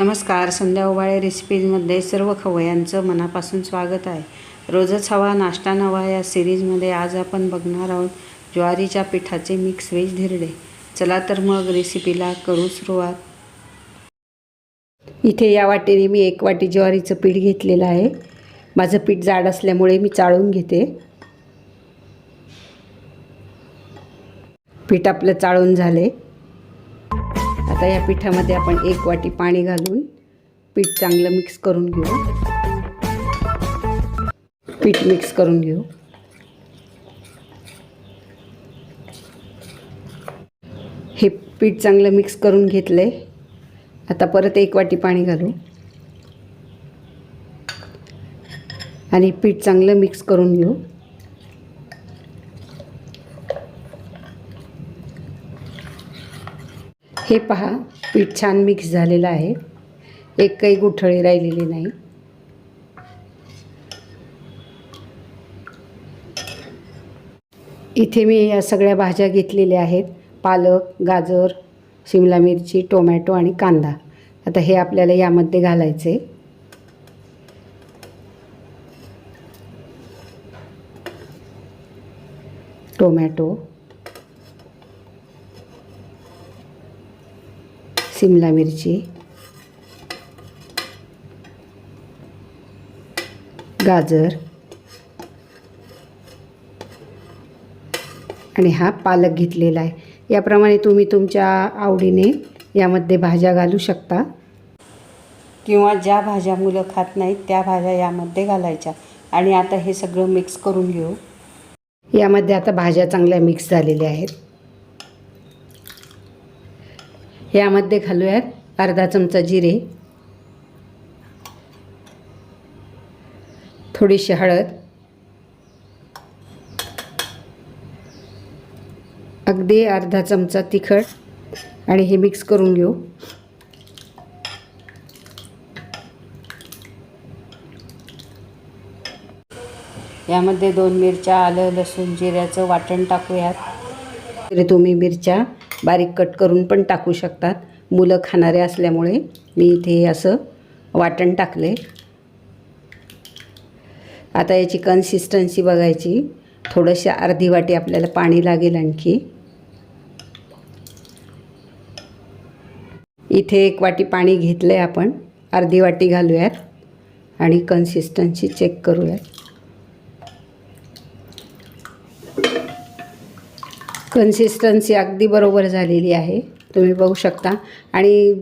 नमस्कार. संध्या उबाळे रेसिपीजमध्ये सर्व खवयांचं मनापासून स्वागत आहे. रोजच हवा नाश्ता नवा या सिरीजमध्ये आज आपण बघणार आहोत ज्वारीच्या पिठाचे मिक्स व्हेज धिरडे. चला तर मग रेसिपीला करू सुरुवात. इथे या वाटेने मी एक वाटी ज्वारीचं पीठ घेतलेलं आहे. माझं पीठ जाड असल्यामुळे मी चाळून घेते. पीठ आपलं चाळून झाले. आता या पिठामध्ये आपण एक वाटी पाणी घालून पीठ चांगलं मिक्स करून घेऊ. पीठ मिक्स करून घेऊ. हे पीठ चांगलं मिक्स करून घेतलंय. आता परत एक वाटी पाणी घालू. आणि पीठ चांगलं मिक्स करून घेऊ. हे पहा पीठ छान मिक्स झालेलं आहे. एक काही गुठळी राहिलेली नाही. इथे मी या सगळ्या भाज्या घेतलेल्या आहेत. पालक गाजर शिमला मिरची टोमॅटो आणि कांदा. आता हे आपल्याला यामध्ये घालायचे. टोमॅटो. शिमला मिरची गाजर आणि हा पालक घेतलेला आहे. याप्रमाणे तुम्ही तुमच्या आवडीने यामध्ये भाज्या घालू शकता. किंवा ज्या भाज्या मुलं खात नाहीत त्या भाज्या यामध्ये घालायच्या. आणि आता हे सगळं मिक्स करून घेऊ. यामध्ये आता भाज्या चांगल्या मिक्स झालेल्या आहेत. यामध्ये घालूयात अर्धा चमचा जिरे थोडीशी हळद अगदी अर्धा चमचा तिखट आणि हे मिक्स करून घेऊ. यामध्ये दोन मिरच्या आलं लसूण जिऱ्याचं वाटण टाकूयात. तरी तुम्ही मिरच्या बारीक कट करून पण टाकू शकतात. मुलं खाणारे असल्यामुळे मी इथे असं वाटण टाकले. आता याची कन्सिस्टन्सी बघायची. थोडंशी अर्धी वाटी आपल्याला पाणी लागेल आणखी. इथे एक वाटी पाणी घेतलं आहे आपण. अर्धी वाटी घालूयात आणि कन्सिस्टन्सी चेक करूयात. कन्सिस्टन्सी अगदी बरोबर झालेली आहे. तुम्ही बघू शकता. आणि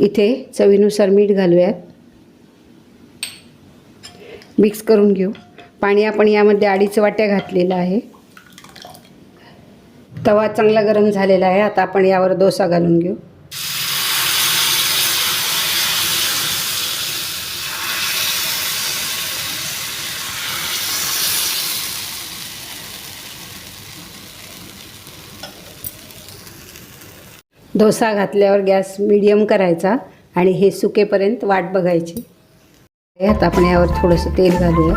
इथे चवीनुसार मीठ घालूयात. मिक्स करून घेऊ. पाणी आपण यामध्ये अडीच वाट्या घातलेलं आहे. तवा चांगला गरम झालेला आहे. आता आपण यावर डोसा घालून घेऊ. डोसा घातल्यावर गॅस मिडियम करायचा आणि हे सुकेपर्यंत वाट बघायची. आता आपण यावर थोडंसं तेल घालूया.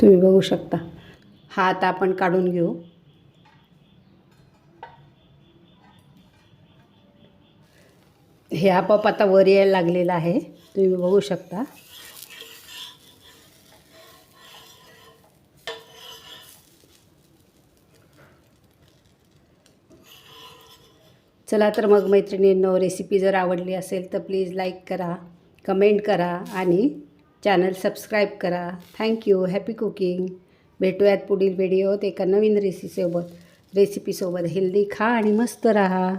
तुम्ही बघू शकता. हा आता आपण काढून घेऊ. हे आपोआप आता वर यायला लागलेलं आहे. तुम्ही बघू शकता. चला तर मग मैत्रिणींनो रेसिपी जर आवडली असेल तर प्लीज लाईक करा कमेंट करा आणि चॅनल सबस्क्राईब करा. थँक्यू हॅपी कुकिंग भेटूयात पुढील व्हिडिओत एका नवीन रेसिपीसोबत रेसिपीसोबत हेल्दी खा आणि मस्त राहा.